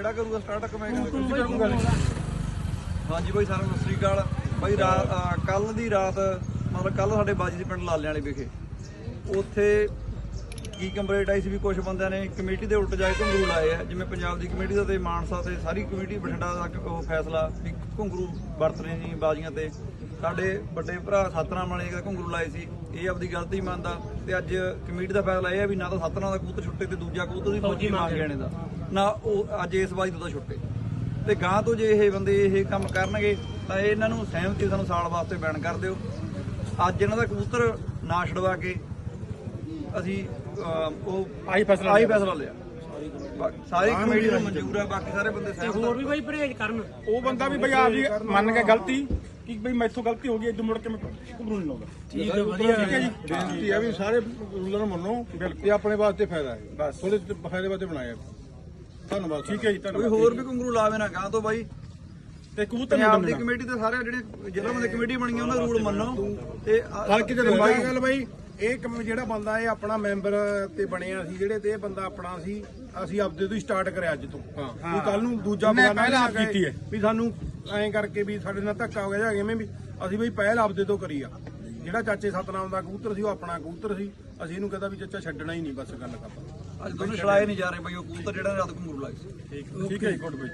ਕਿਹੜਾ ਕਰੂਗਾ ਸਟਾਰਟ ਕਮੈਂ ਹਾਂਜੀ ਬਾਈ, ਸਾਰਿਆਂ ਨੂੰ ਸਤਿ ਸ੍ਰੀ ਅਕਾਲ। ਬਾਈ ਰਾਤ ਕੱਲ ਦੀ ਰਾਤ, ਮਤਲਬ ਕੱਲ ਸਾਡੇ ਬਾਜੀ ਦੇ ਪਿੰਡ ਲਾਲਿਆਂ ਵਾਲੇ ਵਿਖੇ। ਉੱਥੇ ਕੀ ਕੰਪਲੇਂਟ ਆਈ ਸੀ ਵੀ ਕੁਝ ਬੰਦਿਆਂ ਨੇ ਕਮੇਟੀ ਦੇ ਉਲਟ ਜਾਏ ਘੁੰਗਰੂ ਲਾਏ ਆ। ਜਿਵੇਂ ਪੰਜਾਬ ਦੀ ਕਮੇਟੀ ਦਾ ਤੇ ਮਾਨਸਾ ਤੇ ਸਾਰੀ ਕਮੇਟੀ ਬਠਿੰਡਾ ਦਾ ਉਹ ਫੈਸਲਾ ਵੀ ਘੁੰਗਰੂ ਵਰਤ ਰਹੇ ਨਹੀਂ ਬਾਜੀਆਂ ਤੇ। ਸਾਡੇ ਵੱਡੇ ਭਰਾ ਸਤਨਾਮ ਵਾਲੇ ਦਾ ਘੁੰਗਰੂ ਲਾਏ ਸੀ। ਇਹ ਆਪਦੀ ਗਲਤੀ ਮੰਨਦਾ ਤੇ ਅੱਜ ਕਮੇਟੀ ਦਾ ਫੈਸਲਾ ਇਹ ਆ ਵੀ ਨਾ ਤਾਂ ਸਤਨਾਮ ਦਾ ਕਬੂਤਰ ਛੁੱਟੇ ਤੇ ਦੂਜਾ ਕਬੂਤਰ ਦੀ ਫੌਜੀ ਮੰਗ ਜਾਣੇ ਦਾ। ਨਾ ਉਹ ਅੱਜ ਇਸ ਬਾਜੀ ਤੋਂ ਤਾਂ ਛੁੱਟੇ। ਤੇ ਗਾਂ ਤੋਂ ਜੇ ਇਹ ਬੰਦੇ ਇਹ ਕੰਮ ਕਰਨਗੇ ਤਾਂ ਇਹਨਾਂ ਨੂੰ ਸਹਿਮਤੀ ਸਾਨੂੰ ਸਾਲ ਵਾਸਤੇ ਬੈਨ ਕਰ ਦਿਓ। ਅੱਜ ਇਹਨਾਂ ਦਾ ਕਬੂਤਰ ਨਾ ਛਡਵਾ ਕੇ ਅਸੀਂ ਅਹ, ਉਹ ਆਹੀ ਫੈਸਲਾ ਆਹੀ। ਫੈਸਲਾ ਲਿਆ। ਸਾਰੀ ਕਮੇਟੀ ਨੂੰ ਮਨਜ਼ੂਰ ਆ ਬਾਕੀ ਸਾਰੇ ਬੰਦੇ ਤੇ ਸਹਿਮਤ ਹੋਰ ਆ ਵੀ ਬਈ ਪਰਹੇਜ ਕਰਨ। ਉਹ ਬੰਦਾ ਵੀ ਬਈ ਆਪ ਜੀ ਮੰਨ ਕੇ ਗਲਤੀ ਕਿ ਬਈ ਮੈਥੋਂ ਗਲਤੀ ਹੋ ਗਈ ਇਦੋਂ ਮੁੜ ਕੇ ਮੈਂ ਘਬਰੂ ਨਹੀਂ ਲਾਉਂਦਾ। ਠੀਕ ਹੈ ਵਧੀਆ। ਠੀਕ ਹੈ ਜੀ। ਬੇਨਤੀ ਹੈ ਵੀ ਸਾਰੇ ਰੂਲਰ ਨੂੰ ਮੰਨੋ ਤੇ ਆਪਣੇ ਵਾਸਤੇ ਫਾਇਦਾ ਹੈ। ਬਸ। ਥੋੜੇ ਫਾਇਦੇ ਵਾਸਤੇ ਬਣਾਇਆ। ਧੰਨਵਾਦ ਠੀਕ ਹੈ ਜੀ ਕੋਈ ਧੰਨਵਾਦ ਹੋਰ ਵੀ ਘੁੰਗਰੂ ਲਾਵੇ ਨਾ ਗਾਂ ਤੋਂ ਬਾਈ। ਤੇ ਕਬੂਤਰ ਨਹੀਂ ਪੰਜਾਬ ਦੀ ਕਮੇਟੀ ਤੇ ਸਾਰੇ ਜਿਹੜੇ ਜ਼ਿਲ੍ਹਾ ਬੰਦੇ ਕਮੇਟੀ ਬਣੀ ਉਹਨਾਂ ਦੇ ਰੂਲ ਮੰਨੋ। ਤੇ ਆ- ਚ ਦੂਜੀ ਗੱਲ ਬਈ ਇਹ ਕੰਮ ਜਿਹੜਾ ਬੰਦਾ ਇਹ ਆਪਣਾ ਮੈਂਬਰ ਤੇ ਬਣਿਆ ਸੀ ਜਿਹੜੇ ਤੇ ਇਹ ਬੰਦਾ ਆਪਣਾ ਸੀ ਅਸੀਂ ਆਪਦੇ ਤੋਂ ਹੀ ਸਟਾਰਟ ਕਰਿਆ ਅੱਜ ਤੋਂ। ਵੀ ਕੱਲ ਨੂੰ ਦੂਜਾ ਇਹਨੇ ਬਗਾਨਾ ਪਹਿਲ ਨਾ ਆਪ ਕਹੇ ਕੀਤੀ ਹੈ। ਵੀ ਸਾਨੂੰ ਐਂ ਕਰਕੇ ਵੀ ਸਾਡੇ ਨਾਲ ਧੱਕਾ ਹੋ ਗਿਆ ਜਾਂ ਕਿਵੇਂ ਵੀ ਅਸੀਂ ਬਈ ਪਹਿਲ ਆਪਦੇ ਤੋਂ ਕਰੀ ਆ। ਜਿਹੜਾ ਚਾਚੇ ਸਤਨਾਮ ਦਾ ਕਬੂਤਰ ਸੀ ਉਹ ਆਪਣਾ ਕਬੂਤਰ ਸੀ। ਅਸੀਂ ਇਹਨੂੰ ਕਹਿੰਦਾ ਵੀ ਚਾਚਾ ਛੱਡਣਾ ਹੀ ਨਹੀਂ ਬਸ ਗੱਲ ਕਰਦਾ ਅੱਜ ਦੋਨੋਂ ਛੜਾਏ ਨਹੀਂ ਜਾ ਰਹੇ ਬਈ ਉਹ ਕਬੂਤਰ ਜਿਹੜਾ ਰਾਤ ਘੁੰਗਰੂ ਲਾਏ ਸੀ ਠੀਕ ਹੈ ਜੀ, ਗੁੱਡ ਬਈ।